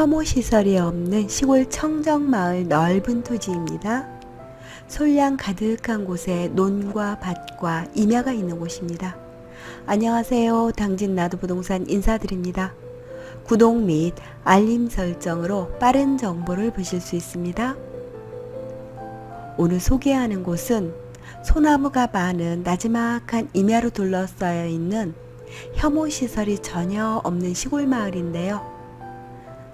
혐오 시설이 없는 시골 청정마을 넓은 토지입니다. 솔량 가득한 곳에 논과 밭과 임야가 있는 곳입니다. 안녕하세요. 당진 나도 부동산 인사드립니다. 구독 및 알림 설정으로 빠른 정보를 보실 수 있습니다. 오늘 소개하는 곳은 소나무가 많은 나지막한 임야로 둘러싸여 있는 혐오 시설이 전혀 없는 시골 마을인데요.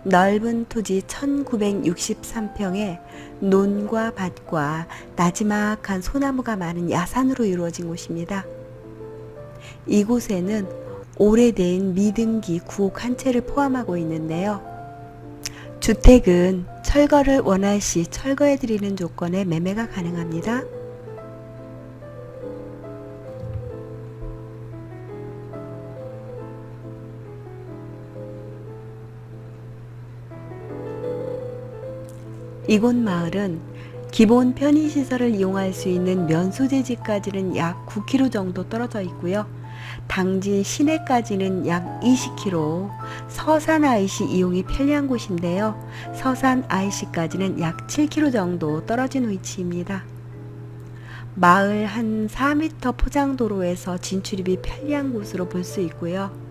넓은 토지 1963평에 논과 밭과 나지막한 소나무가 많은 야산으로 이루어진 곳입니다. 이곳에는 오래된 미등기 구옥 한 채를 포함하고 있는데요. 주택은 철거를 원할 시 철거해 드리는 조건에 매매가 가능합니다. 이곳 마을은 기본 편의시설을 이용할 수 있는 면소재지까지는 약 9km 정도 떨어져 있고요. 당진 시내까지는 약 20km, 서산 IC 이용이 편리한 곳인데요. 서산 IC까지는 약 7km 정도 떨어진 위치입니다. 마을 한 4m 포장도로에서 진출입이 편리한 곳으로 볼 수 있고요.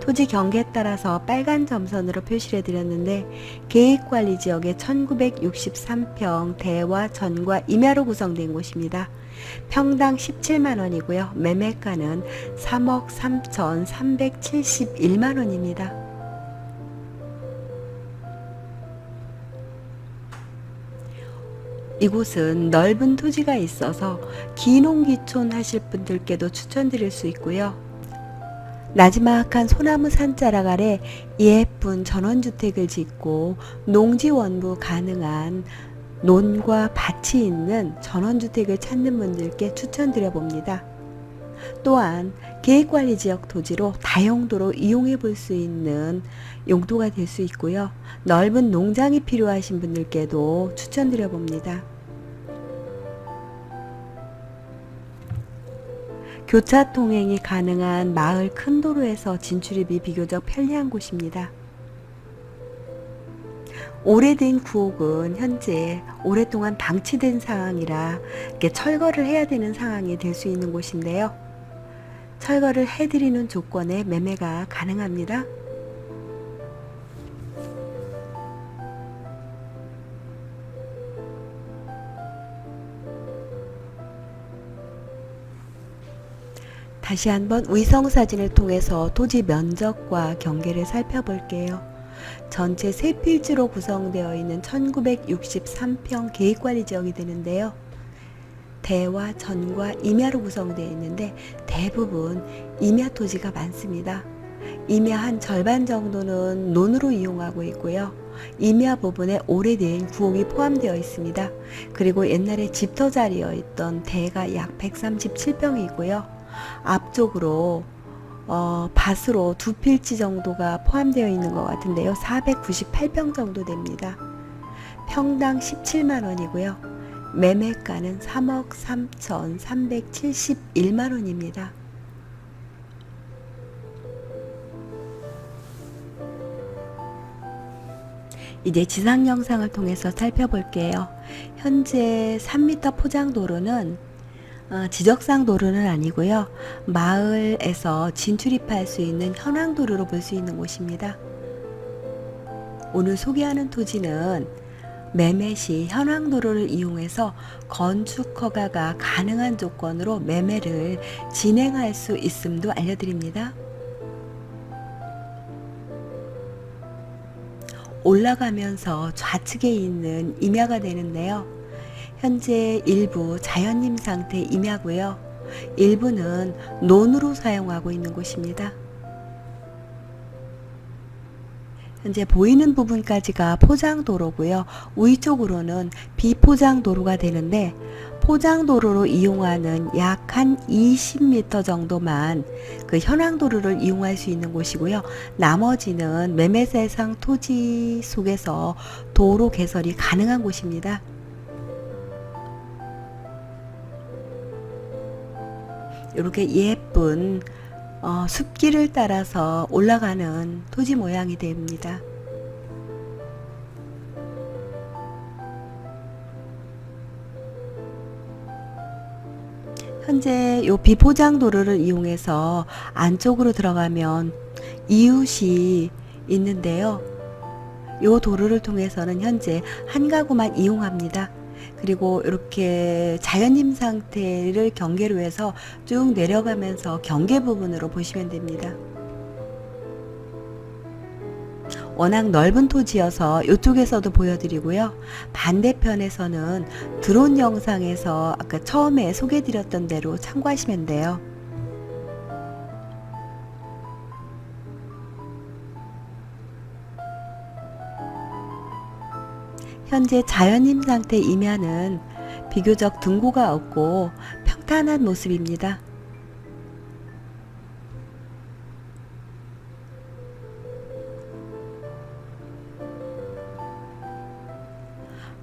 토지 경계에 따라서 빨간 점선으로 표시를 해드렸는데 계획관리 지역의 1963평 대와 전과 임야로 구성된 곳입니다. 평당 17만 원이고요. 매매가는 3억 3,371만 원입니다. 이곳은 넓은 토지가 있어서 기농기촌 하실 분들께도 추천드릴 수 있고요. 나지막한 소나무 산자락 아래 예쁜 전원주택을 짓고 농지 원부 가능한 논과 밭이 있는 전원주택을 찾는 분들께 추천드려 봅니다. 또한 계획관리 지역 토지로 다용도로 이용해 볼 수 있는 용도가 될 수 있고요. 넓은 농장이 필요하신 분들께도 추천드려 봅니다. 교차 통행이 가능한 마을 큰 도로에서 진출입이 비교적 편리한 곳입니다. 오래된 구옥은 현재 오랫동안 방치된 상황이라 이렇게 철거를 해야 되는 상황이 될 수 있는 곳인데요. 철거를 해드리는 조건에 매매가 가능합니다. 다시 한번 위성 사진을 통해서 토지 면적과 경계를 살펴볼게요. 전체 세 필지로 구성되어 있는 1963평 계획관리 지역이 되는데요. 대와 전과 임야로 구성되어 있는데 대부분 임야 토지가 많습니다. 임야 한 절반 정도는 논으로 이용하고 있고요. 임야 부분에 오래된 구옥이 포함되어 있습니다. 그리고 옛날에 집터 자리에 있던 대가 약 137평이고요. 앞쪽으로 어, 밭으로 두 필지 정도가 포함되어 있는 것 같은데요. 498평 정도 됩니다. 평당 17만 원이고요. 매매가는 3억 3,371만 원입니다. 이제 지상 영상을 통해서 살펴볼게요. 현재 3m 포장 도로는 어, 지적상 도로는 아니고요. 마을에서 진출입할 수 있는 현황 도로로 볼 수 있는 곳입니다. 오늘 소개하는 토지는 매매 시 현황 도로를 이용해서 건축 허가가 가능한 조건으로 매매를 진행할 수 있음도 알려드립니다. 올라가면서 좌측에 있는 임야가 되는데요. 현재 일부 자연림 상태 임야고요. 일부는 논으로 사용하고 있는 곳입니다. 현재 보이는 부분까지가 포장도로고요. 위쪽으로는 비포장도로가 되는데 포장도로로 이용하는 약 한 20m 정도만 그 현황도로를 이용할 수 있는 곳이고요. 나머지는 매매세상 토지 속에서 도로 개설이 가능한 곳입니다. 이렇게 예쁜 어, 숲길을 따라서 올라가는 토지 모양이 됩니다. 현재 이 비포장 도로를 이용해서 안쪽으로 들어가면 이웃이 있는데요. 이 도로를 통해서는 현재 한 가구만 이용합니다. 그리고 이렇게 자연림 상태를 경계로 해서 쭉 내려가면서 경계 부분으로 보시면 됩니다. 워낙 넓은 토지여서 이쪽에서도 보여드리고요. 반대편에서는 드론 영상에서 아까 처음에 소개드렸던 대로 참고하시면 돼요. 현재 자연임 상태 이면은 비교적 등고가 없고 평탄한 모습입니다.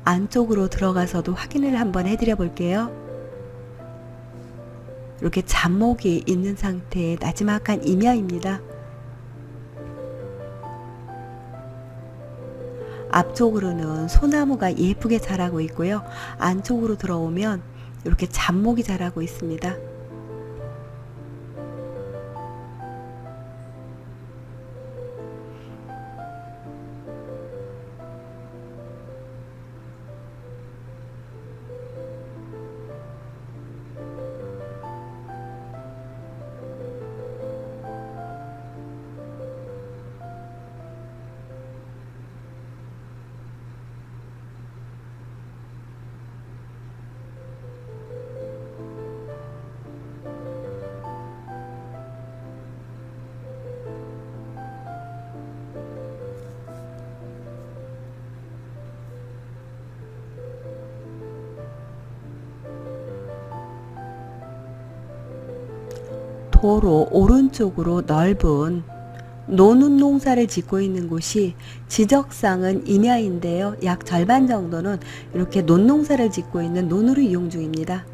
안쪽으로 들어가서도 확인을 한번 해드려 볼게요. 이렇게 잡목이 있는 상태의 나지막한 임야입니다. 앞쪽으로는 소나무가 예쁘게 자라고 있고요. 안쪽으로 들어오면 이렇게 잡목이 자라고 있습니다. 도로 오른쪽으로 넓은 노는 농사를 짓고 있는 곳이 지적상은 임야인데요. 약 절반 정도는 이렇게 논농사를 짓고 있는 논으로 이용 중입니다.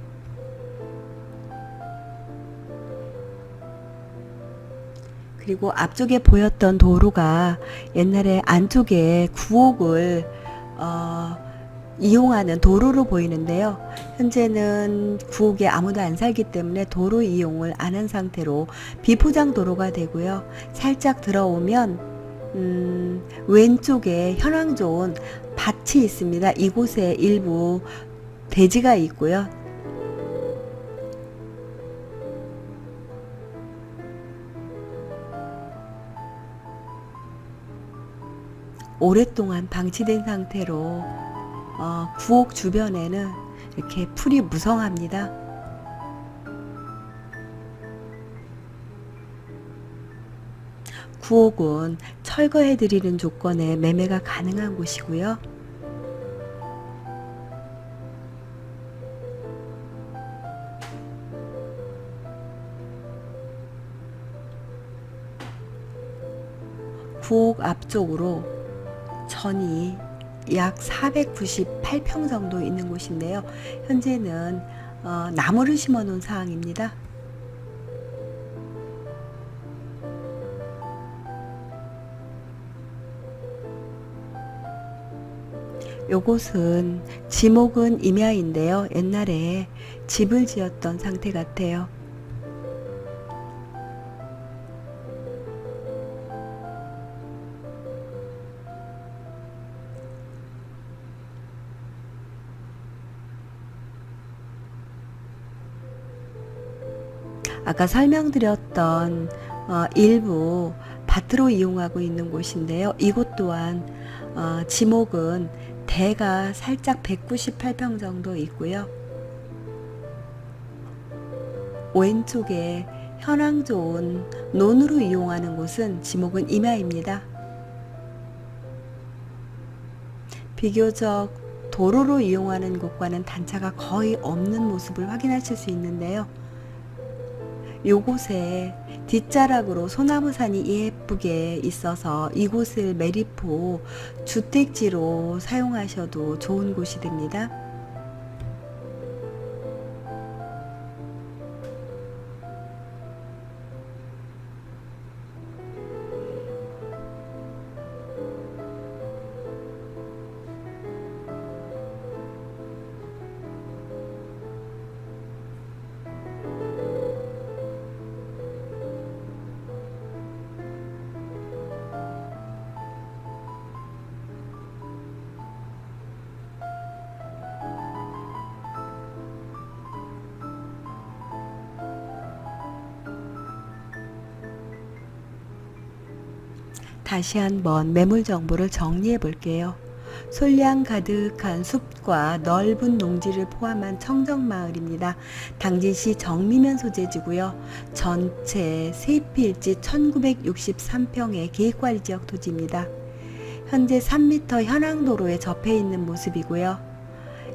그리고 앞쪽에 보였던 도로가 옛날에 안쪽에 구옥을 어, 이용하는 도로로 보이는데요. 현재는 구옥에 아무도 안 살기 때문에 도로 이용을 안 한 상태로 비포장 도로가 되고요. 살짝 들어오면 음, 왼쪽에 현황 좋은 밭이 있습니다. 이곳에 일부 대지가 있고요. 오랫동안 방치된 상태로 어, 구옥 주변에는 이렇게 풀이 무성합니다. 구옥은 철거해드리는 조건에 매매가 가능한 곳이고요. 구옥 앞쪽으로 전이 약 498평 정도 있는 곳인데요. 현재는 어, 나무를 심어 놓은 상황입니다. 요곳은 지목은 임야인데요. 옛날에 집을 지었던 상태 같아요. 아까 설명드렸던 어, 일부 밭으로 이용하고 있는 곳인데요. 이곳 또한 어, 지목은 대가 살짝 198평 정도 있고요. 왼쪽에 현황 좋은 논으로 이용하는 곳은 지목은 임야입니다. 비교적 도로로 이용하는 곳과는 단차가 거의 없는 모습을 확인하실 수 있는데요. 요곳에 뒷자락으로 소나무산이 예쁘게 있어서 이곳을 매리포 주택지로 사용하셔도 좋은 곳이 됩니다. 다시 한번 매물 정보를 정리해 볼게요. 솔량 가득한 숲과 넓은 농지를 포함한 청정마을입니다. 당진시 정미면 소재지고요. 전체 세입필지 1963평의 계획관리 지역 토지입니다. 현재 3m 현황도로에 접해 있는 모습이고요.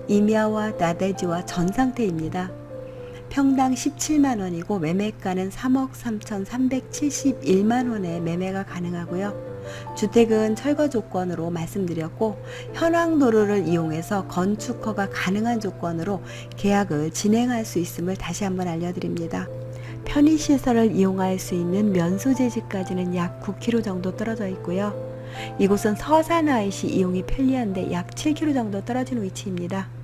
임야와 나대지와 전 상태입니다. 평당 17만 원이고 매매가는 3억 3,371만 원에 매매가 가능하고요. 주택은 철거 조건으로 말씀드렸고 현황 도로를 이용해서 건축허가 가능한 조건으로 계약을 진행할 수 있음을 다시 한번 알려드립니다. 편의시설을 이용할 수 있는 면소재지까지는 약 9km 정도 떨어져 있고요. 이곳은 서산 IC 이용이 편리한데 약 7km 정도 떨어진 위치입니다.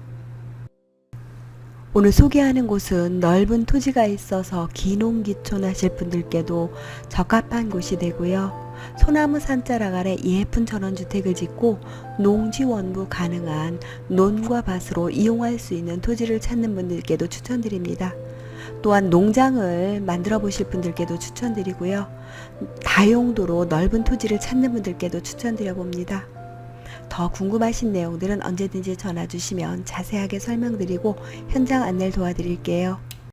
오늘 소개하는 곳은 넓은 토지가 있어서 기농기촌 하실 분들께도 적합한 곳이 되고요. 소나무 산자락 아래 예쁜 전원주택을 짓고 농지원부 가능한 논과 밭으로 이용할 수 있는 토지를 찾는 분들께도 추천드립니다. 또한 농장을 만들어 보실 분들께도 추천드리고요. 다용도로 넓은 토지를 찾는 분들께도 추천드려 봅니다. 더 궁금하신 내용들은 언제든지 전화 주시면 자세하게 설명드리고 현장 안내를 도와드릴게요.